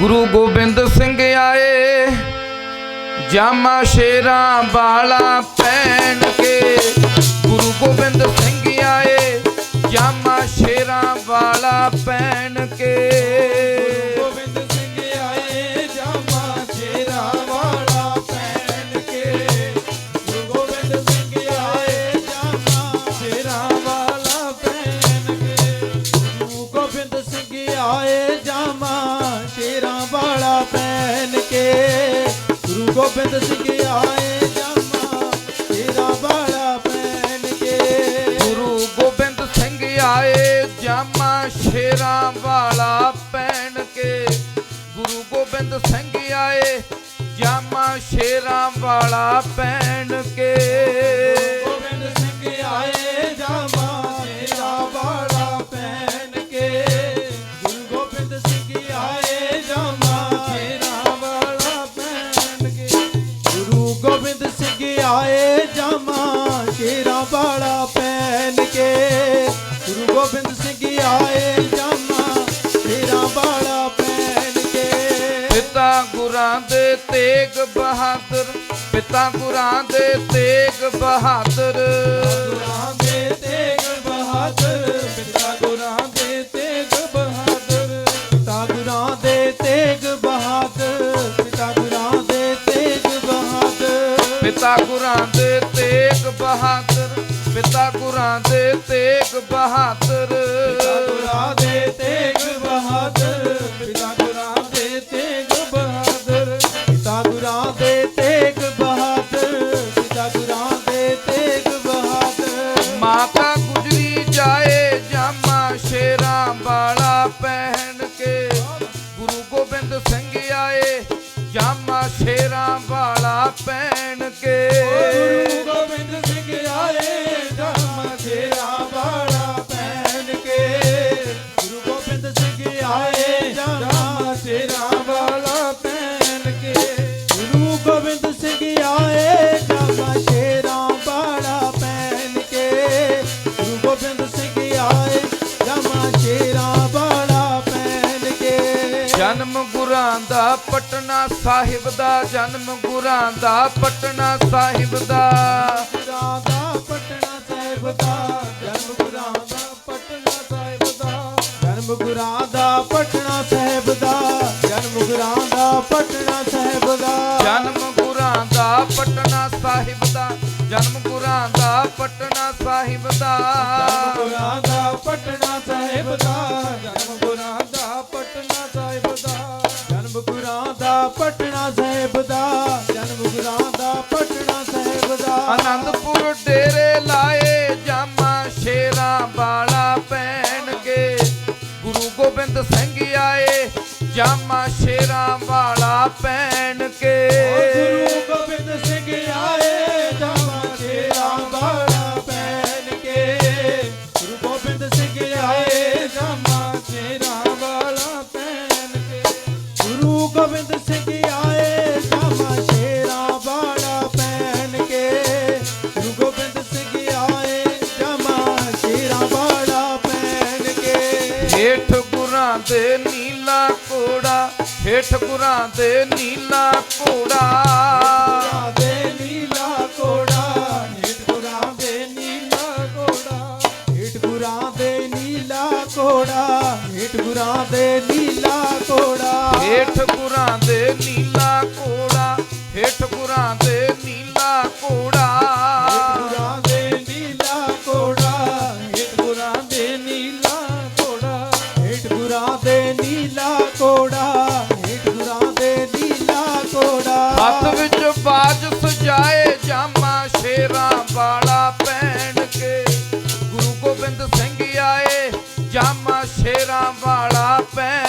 ਗੁਰੂ ਗੋਬਿੰਦ ਸਿੰਘ ਆਏ। ਜਾਮਾ ਸ਼ੇਰਾਂ ਵਾਲਾ ਪਹਿਨ ਕੇ ਗੁਰੂ ਗੋਬਿੰਦ ਸਿੰਘ ਆਏ। ਜਾਮਾ ਸ਼ੇਰਾਂ ਵਾਲਾ ਪਹਿਨ ਕੇ ਗੋਬਿੰਦ ਸਿੰਘ ਆਏ, ਜਾਮਾ ਸ਼ੇਰਾਂ ਵਾਲਾ ਪਹਿਨ ਕੇ। ਗੁਰੂ ਗੋਬਿੰਦ ਸਿੰਘ ਆਏ, ਜਾਮਾ ਸ਼ੇਰਾਂ ਵਾਲਾ ਪਹਿਨ ਕੇ। ਗੁਰੂ ਗੋਬਿੰਦ ਸਿੰਘ ਆਏ, ਜਾਮਾ ਪਹਿਨ ਕੇ ਗੁਰੂ ਗੋਬਿੰਦ ਸਿੰਘ ਆਏ ਜਾਮਾ ਸ਼ੇਰਾ ਵਾਲਾ ਪਹਿਨ ਕੇ। ਗੁਰੂ ਗੋਬਿੰਦ ਸਿੰਘ ਆਏ ਜਾਮਾ ਸ਼ੇਰਾਂ ਵਾਲਾ ਪਹਿਨ ਕੇ। ਗੁਰੂ ਗੋਬਿੰਦ ਸਿੰਘ ਆਏ ਜਾਮਾ ਸ਼ੇਰਾਂ ਵਾਲਾ ਪਹਿਨ ਕੇ। ਗੋਬਿੰਦ ਸਿੰਘ ਆਏ ਜਾਮਾ ਆਏ ਜਾਮਾ ਸ਼ੇਰਾ ਵਾਲਾ ਪਹਿਨ ਕੇ। ਗੁਰੂ ਗੋਬਿੰਦ ਸਿੰਘ ਆਏ ਜਾਮਾ ਸ਼ੇਰਾ ਵਾਲਾ ਪਹਿਨ ਕੇ। ਪਿਤਾ ਗੁਰਾਂ ਦੇ ਤੇਗ ਬਹਾਦਰ ਪਿਤਾ ਗੁਰਾਂ ਦੇ ਤੇਗ ਬਹਾਦਰ। ਗੁਰਾਂ ਗੁਰਾਂ ਦੇ ਤੇਗ ਬਹਾਦਰ ਪਿਤਾ ਗੁਰਾਂ ਦੇ ਤੇਗ ਬਹਾਦਰ। ਪਿਤਾ ਗੁਰਾਂ ਦੇ ਤੇਗ ਬਹਾਦਰ ਪਿਤਾ ਗੁਰਾਂ ਦੇ ਤੇਗ ਬਹਾਦਰ। ਪਿਤਾ ਗੁਰਾਂ ਦੇ ਤੇਗ ਬਹਾਦਰ ਪਿਤਾ ਗੁਰਾਂ ਦੇ ਤੇਗ ਬਹਾਦਰ। ਮਾਤਾ ਗੁਜਰੀ ਜਾਏ ਜਾਮਾ ਸ਼ੇਰਾਂ ਵਾਲਾ ਪਹਿਨ ਕੇ। ਗੁਰੂ ਗੋਬਿੰਦ ਸਿੰਘ ਆਏ ਜਾਮਾ ਸ਼ੇਰਾਂ ਵਾਲਾ ਪਹਿਨ ਕੇ। ਗੋਬਿੰਦ ਸਿੰਘ ਆਏ ਜਾਮਾ ਸ਼ੇਰਾ ਵਾਲਾ ਪਹਿਨ ਕੇ। ਗੁਰੂ ਗੋਬਿੰਦ ਸਿੰਘ ਆਏ ਜਾਮਾ ਸ਼ੇਰਾ ਵਾਲਾ ਪਹਿਨ ਕੇ। ਜਨਮ ਗੁਰਾਂ ਦਾ ਪਟਨਾ ਸਾਹਿਬ ਦਾ ਜਨਮ ਗੁਰਾਂ ਦਾ ਪਟਨਾ ਸਾਹਿਬ ਦਾ। ਗੁਰਾਂ ਦਾ ਪਟਨਾ ਸਾਹਿਬ ਦਾ ਜਨਮ ਗੁਰਾਂ ਦਾ ਪਟਨਾ ਸਾਹਿਬ ਦਾ। ਜਨਮ ਗੁਰਾਂ ਦਾ ਪਟਨਾ ਸਾਹਿਬ ਦਾ ਜਨਮ ਗੁਰਾਂ ਦਾ ਪਟਨਾ ਸਾਹਿਬ ਦਾ। ਜਨਮ ਪਟਨਾ ਸਾਹਿਬ ਦਾ ਜਨਮ ਗੁਰਾਂ ਦਾ ਪਟਨਾ ਸਾਹਿਬ ਦਾ। ਜਨਮ ਗੁਰਾਂ ਦਾ ਪਟਨਾ ਸਾਹਿਬ ਦਾ। ਜਨਮ ਗੁਰਾਂ ਦਾ ਪਟਨਾ ਸਾਹਿਬ ਦਾ। ਜਨਮ ਗੁਰਾਂ ਦਾ ਪਟਨਾ ਸਾਹਿਬ ਦਾ। ਜਨਮ ਗੁਰਾਂ ਦਾ ਪਟਨਾ ਸਾਹਿਬ ਦਾ। ਆਨੰਦਪੁਰ ਡੇਰੇ ਲਾਏ ਜਾਮਾ ਸ਼ੇਰਾਂ ਵਾਲਾ ਪਹਿਨ ਕੇ ਗੁਰੂ ਗੋਬਿੰਦ ਸਿੰਘ ਆਏ ਜਾਮਾ ਸ਼ੇਰਾਂ ਵਾਲਾ ਪਹਿਨ ਕੇ ਹੇਠ ਗੁਰਾਂ ਦੇ ਨੀਲਾ ਕੋੜਾ ਹੇਠ ਗੁਰਾਂ ਦੇ ਨੀਲਾ ਕੋੜਾ ਦੇ ਨੀਲਾ ਕੋੜਾ ਹੇਠ ਗੁਰਾਂ ਦੇ ਨੀਲਾ ਕੋੜਾ ਹੇਠ ਗੁਰਾਂ ਦੇ ਨੀਲਾ ਕੋੜਾ ਹੇਠ ਗੁਰਾਂ ਦੇ ਨੀਲਾ ਕੋੜਾ ਹੇਠ ਗੁਰਾਂ ਉਪਜਾਏ ਜਾਮਾ ਸ਼ੇਰਾਂ ਵਾਲਾ ਪਹਿਣ ਕੇ। ਗੁਰੂ ਗੋਬਿੰਦ ਸਿੰਘ ਆਏ ਜਾਮਾ ਸ਼ੇਰਾਂ ਵਾਲਾ ਪਹਿਣ